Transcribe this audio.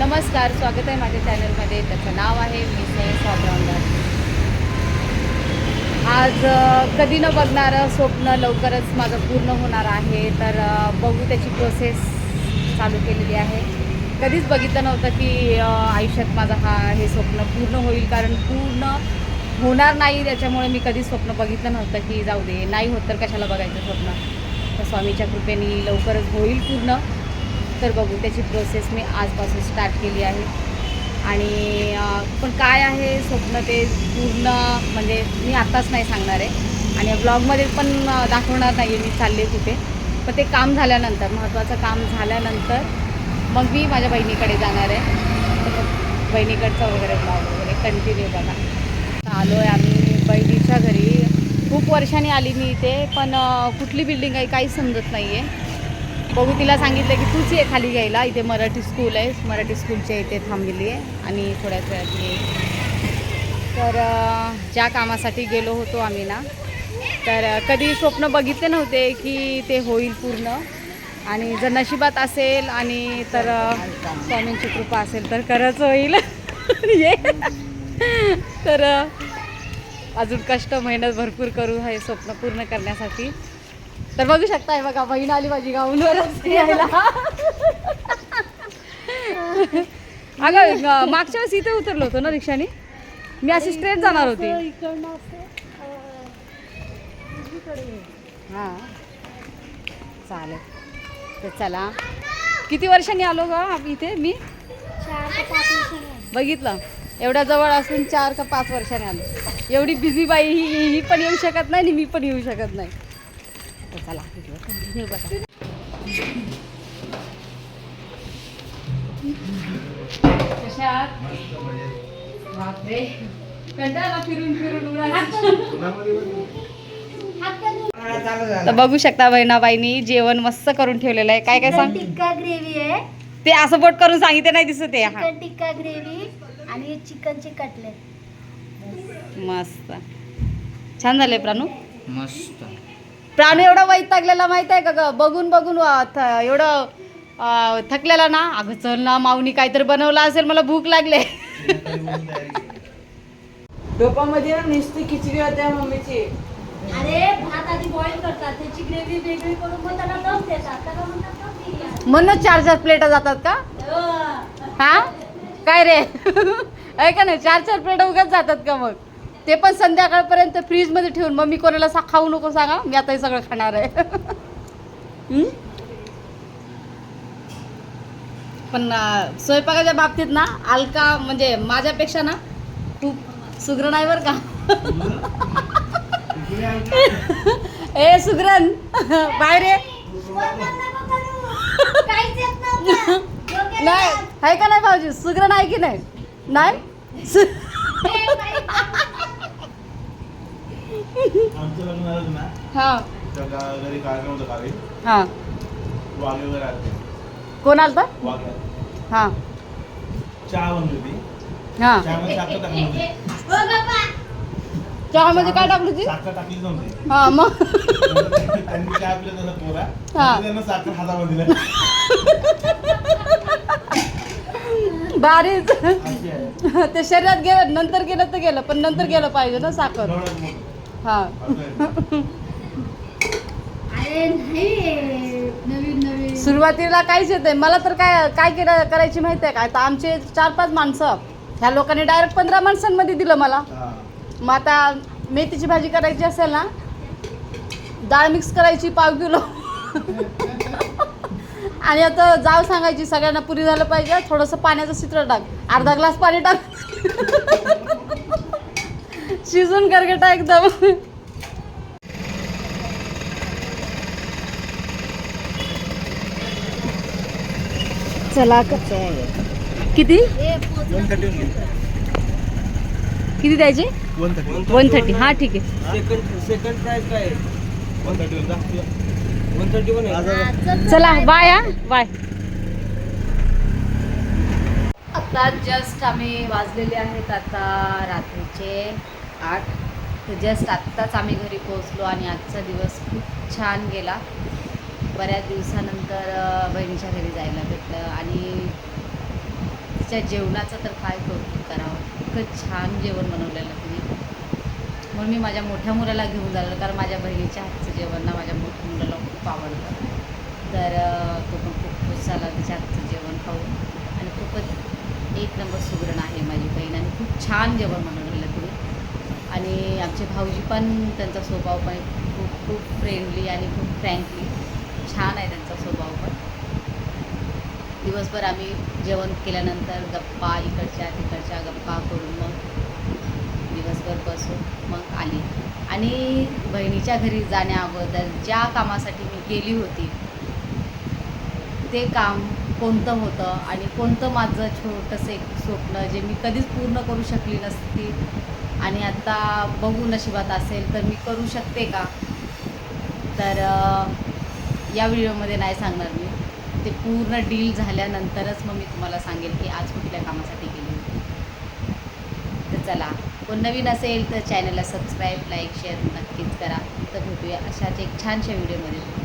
नमस्कार स्वागत आहे माझ्या चॅनलमध्ये. त्याचं नाव आहे मी सयश ऑलराऊंडर आज कधी न बघणारं स्वप्न लवकरच माझं पूर्ण होणार आहे. तर बघू त्याची प्रोसेस चालू केलेली आहे. कधीच बघितलं नव्हतं की आयुष्यात माझं हा हे स्वप्न पूर्ण होईल. कारण पूर्ण होणार नाही त्याच्यामुळे मी कधीच स्वप्न बघितलं नव्हतं की जाऊ दे नाही होत तर कशाला बघायचं स्वप्न? तर स्वामीच्या कृपेने लवकरच होईल पूर्ण. तर बघू त्याची प्रोसेस मी आजपासून स्टार्ट केली आहे. आणि पण काय आहे स्वप्न ते पूर्ण म्हणजे मी आत्ताच नाही सांगणार आहे. आणि ब्लॉगमध्ये पण दाखवणार नाही आहे मी चालले कुठे. पण ते काम झाल्यानंतर महत्त्वाचं काम झाल्यानंतर मग मी माझ्या बहिणीकडे जाणार आहे. तर मग बहिणीकडचं वगैरे ब्लॉग वगैरे कंटिन्यू बघा. आलो आहे आम्ही बहिणीच्या घरी. खूप वर्षांनी आली मी इथे पण कुठली बिल्डिंग आहे काही समजत नाही आहे बघू तिला सांगितलं की तूच ये खाली घ्यायला. इथे मराठी स्कूल आहे. मराठी स्कूलच्या इथे थांबलेली आहे. आणि थोड्याच वेळात येईल तर ज्या कामासाठी गेलो होतो आम्ही ना तर कधी स्वप्न बघितले नव्हते की ते होईल पूर्ण. आणि जर नशिबात असेल आणि तर स्वामींची कृपा असेल तर खरंच होईल. ये. तर अजून कष्ट मेहनत भरपूर करू हे स्वप्न पूर्ण करण्यासाठी. तर बघू शकताय बघा बहीण आली माझी गाऊनवरच यायला. अगं मागच्या वेळेस इथे उतरलो होतो ना रिक्षाने? मी अशी स्ट्रेट जाणार होती. हां. चालेल. तर चला. किती वर्षांनी आलो ग इथे मी? बघितलं. एवढ्या जवळ असून चार का पाच वर्षाने आलो. एवढी बिझी बाई ही ही पण येऊ शकत नाही आणि मी पण येऊ शकत नाही. तर चला व्हिडिओ कंटिन्यू बघा कशात बापरे कंटाळा फिरून फिरून उन्हाळ्यात. तर बघू शकता बहिणाबाईनी जेवण मस्त करून ठेवलेलं आहे. काय काय सांग? टिक्का ग्रेव्ही आहे. ते असं बोट करून सांगितलं नाही दिसत आहे. हा. चिकन टिक्का ग्रेव्ही आणि चिकनचे कटलेट. मस्त. छान झालंय प्राणू मस्त. प्राणू एवढा वैतागलेला माहीत आहे का ग? बघून बघून थ- एवढं अं, थकलेला ना? अगं चल ना माऊनी काहीतरी बनवलं असेल मला भूक लागले. टोपामध्ये ना नुसती खिचडी होत्या मम्मीची. अरे भात आधी बॉईल करतात त्याची ग्रेव्ही वेगळी करून मग त्याला दम देतात. त्याला म्हणतात दम बिर्याणी. म्हणून चार चार प्लेटा जातात का? अं, हा? काय रे? आहे का नाही चार चार प्लेट उगाच जातात का मग? ते पण संध्याकाळपर्यंत फ्रीजमध्ये ठेवून मग मी कोणाला सा खाऊ नको सांगा मी आता हे सगळं खाणार आहे. पण स्वयंपाकाच्या बाबतीत ना अलका म्हणजे माझ्यापेक्षा ना तू सुग्रण आहे बरं का? ए सुग्रण बाहेर रे नाही आहे का नाही भाऊजी? सुग्रण आहे की नाही? नाही? सु- आमचं लग्न झालं ना. हा. त्या गा- घरी कार्यक्रम होता गावी हा. वाघे वगैरे आले कोण आलता? वाघे हा. चहा बनली होती. हा. चहामध्ये साखर टाकली नव्हती हो बाबा. चहामध्ये काय टाकली ती साखर टाकलीच नव्हती. हा मग? त्यांनी चहा पिला तसा पोरा. हा. त्यांना साखर हातामध्ये दिला. भारीच अशी आहे. ते शरीरात गेलं नंतर गेलं तर गेलं पण नंतर गेलं पाहिजे ना साखर. डोळ्यात. हा. असं आहे. अरे नाही नवीन नवीन. सुरुवातीला काहीच येत नाही. मला तर काय काय केलं करायची माहिती आहे का? आता आमचे चार पाच माणसं ह्या लोकांनी डायरेक्ट पंधरा माणसांमध्ये दिलं मला. हा. मग आता मेथीची भाजी करायची असेल ना डाळ मिक्स करायची पाव किलो. आणि आता जाव सांगायची सगळ्यांना पुरी झालं पाहिजे थोडंसं पाण्याचं चित्र टाक. अर्धा ग्लास पाणी टाक. शिजून गरगटा एकदम चला किती पोचलं. 130 होऊन गेली. किती द्यायचे 130. वन थर्टी हां ठीक आहे सेकंड सेकंड प्राइस काय 130 होऊन जा. One thirty. चला बाय हा बाय आता जस्ट आम्ही वाजलेले आहेत आता रात्रीचे आठ. तर जस्ट आत्ताच आम्ही घरी पोहोचलो आणि आजचा दिवस खूप छान गेला. बऱ्याच दिवसानंतर बहिणीच्या घरी जायला भेटलं आणि तिच्या जेवणाचं तर काय कौतुक करावं. इतकं छान जेवण बनवलेलं तुम्ही म्हणून मी माझ्या मोठ्या मुलाला घेऊन जाणार कारण माझ्या बहिणीच्या हातचं जेवण ना माझ्या मोठ्या मुलाला खूप आवडतं. तर तो पण खूप खुश झाला तिच्या हातचं जेवण खाऊन. आणि खूपच एक नंबर सुगरण आहे माझी बहीण आणि खूप छान जेवण बनवलं आमचे भाऊजी पण त्यांचा स्वभाव पण खूप खूप फ्रेंडली आणि खूप फ्रँकली छान आहे त्यांचा स्वभाव पण. दिवसभर आम्ही जेवण केल्यानंतर गप्पा इकडच्या तिकडच्या गप्पा करून मग दिवसभर बसून मग आली. आणि बहिणीच्या घरी जाण्या अगोदर ज्या कामासाठी मी गेली होती ते काम कोणतं होतं आणि कोणतं माझं छोटंसं एक स्वप्न जे मी कधीच पूर्ण करू शकली नसती. आणि आता बघू नशिबात असेल तर मी करू शकते का? तर या व्हिडिओमध्ये नाही सांगणार मी. ते पूर्ण डील झाल्यानंतरच मग मी तुम्हाला सांगेल की आज कुठल्या कामासाठी गेली होती. तर चला कोण नवीन असेल तर चॅनलला सबस्क्राईब लाईक शेअर नक्कीच करा. तर भेटूया अशाच एक छानशा व्हिडिओमध्ये.